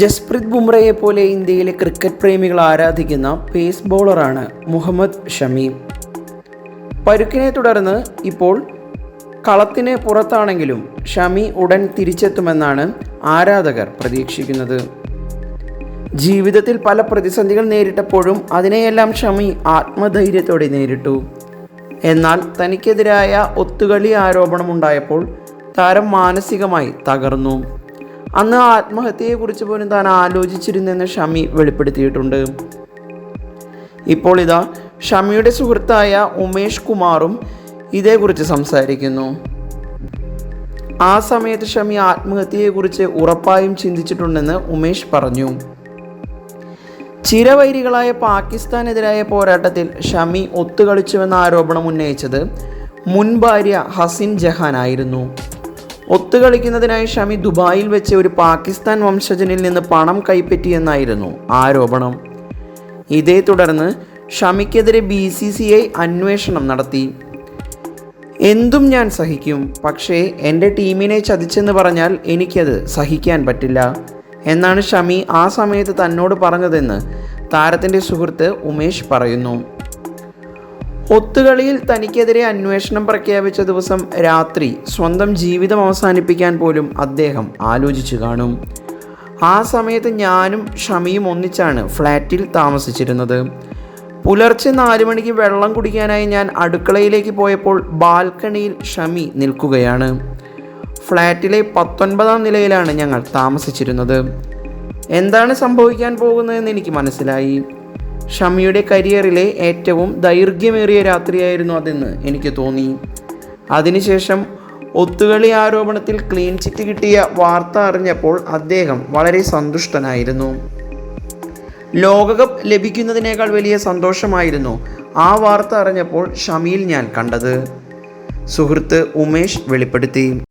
ജസ്പ്രീത് ബുംറയെ പോലെ ഇന്ത്യയിലെ ക്രിക്കറ്റ് പ്രേമികൾ ആരാധിക്കുന്ന പേസ് ബോളറാണ് മുഹമ്മദ് ഷമീം. പരുക്കിനെ തുടർന്ന് ഇപ്പോൾ കളത്തിന് പുറത്താണെങ്കിലും ഷമി ഉടൻ തിരിച്ചെത്തുമെന്നാണ് ആരാധകർ പ്രതീക്ഷിക്കുന്നത്. ജീവിതത്തിൽ പല പ്രതിസന്ധികൾ നേരിട്ടപ്പോഴും അതിനെയെല്ലാം ഷമി ആത്മധൈര്യത്തോടെ നേരിട്ടു. എന്നാൽ തനിക്കെതിരായ ഒത്തുകളി ആരോപണമുണ്ടായപ്പോൾ താരം മാനസികമായി തകർന്നു. അന്ന് ആത്മഹത്യയെക്കുറിച്ച് പോലും താൻ ആലോചിച്ചിരുന്നെന്ന് ഷമി വെളിപ്പെടുത്തിയിട്ടുണ്ട്. ഇപ്പോൾ ഇതാ ഷമിയുടെ സുഹൃത്തായ ഉമേഷ് കുമാറും ഇതേക്കുറിച്ച് സംസാരിക്കുന്നു. ആ സമയത്ത് ഷമി ആത്മഹത്യയെക്കുറിച്ച് ഉറപ്പായും ചിന്തിച്ചിട്ടുണ്ടെന്ന് ഉമേഷ് പറഞ്ഞു. ചിരവൈരികളായ പാകിസ്ഥാനെതിരായ പോരാട്ടത്തിൽ ഷമി ഒത്തുകളിച്ചുവെന്ന ആരോപണം ഉന്നയിച്ചത് മുൻ ഭാര്യ ഹസിൻ ജഹാൻ ആയിരുന്നു ഒത്തുകളിക്കുന്നതിനായി ഷമി ദുബായിൽ വെച്ച് ഒരു പാകിസ്ഥാൻ വംശജനിൽ നിന്ന് പണം കൈപ്പറ്റിയെന്നായിരുന്നു ആരോപണം. ഇതേ തുടർന്ന് ഷമിക്കെതിരെ ബി സി സി ഐ അന്വേഷണം നടത്തി. എന്തും ഞാൻ സഹിക്കും പക്ഷേ എന്റെ ടീമിനെ ചതിച്ചെന്ന് പറഞ്ഞാൽ എനിക്കത് സഹിക്കാൻ പറ്റില്ല എന്നാണ് ഷമി ആ സമയത്ത് തന്നോട് പറഞ്ഞതെന്ന് താരത്തിന്റെ സുഹൃത്ത് ഉമേഷ് പറയുന്നു. ഒത്തുകളിയിൽ തനിക്കെതിരെ അന്വേഷണം പ്രഖ്യാപിച്ച ദിവസം രാത്രി സ്വന്തം ജീവിതം അവസാനിപ്പിക്കാൻ പോലും അദ്ദേഹം ആലോചിച്ചു കാണും. ആ സമയത്ത് ഞാനും ഷമിയും ഒന്നിച്ചാണ് ഫ്ലാറ്റിൽ താമസിച്ചിരുന്നത്. പുലർച്ചെ നാല് മണിക്ക് വെള്ളം കുടിക്കാനായി ഞാൻ അടുക്കളയിലേക്ക് പോയപ്പോൾ ബാൽക്കണിയിൽ ഷമി നിൽക്കുകയാണ്. ഫ്ലാറ്റിലെ പത്തൊൻപതാം നിലയിലാണ് ഞങ്ങൾ താമസിച്ചിരുന്നത്. എന്താണ് സംഭവിക്കാൻ പോകുന്നതെന്ന് എനിക്ക് മനസ്സിലായി. ഷമിയുടെ കരിയറിലെ ഏറ്റവും ദൈർഘ്യമേറിയ രാത്രിയായിരുന്നു അതെന്ന് എനിക്ക് തോന്നി. അതിനുശേഷം ഒത്തുകളി ആരോപണത്തിൽ ക്ലീൻ ചിറ്റ് കിട്ടിയ വാർത്ത അറിഞ്ഞപ്പോൾ അദ്ദേഹം വളരെ സന്തുഷ്ടനായിരുന്നു. ലോകകപ്പ് ലഭിക്കുന്നതിനേക്കാൾ വലിയ സന്തോഷമായിരുന്നു ആ വാർത്ത അറിഞ്ഞപ്പോൾ ഷമിയിൽ ഞാൻ കണ്ടത്. സുഹൃത്ത് ഉമേഷ് വെളിപ്പെടുത്തി.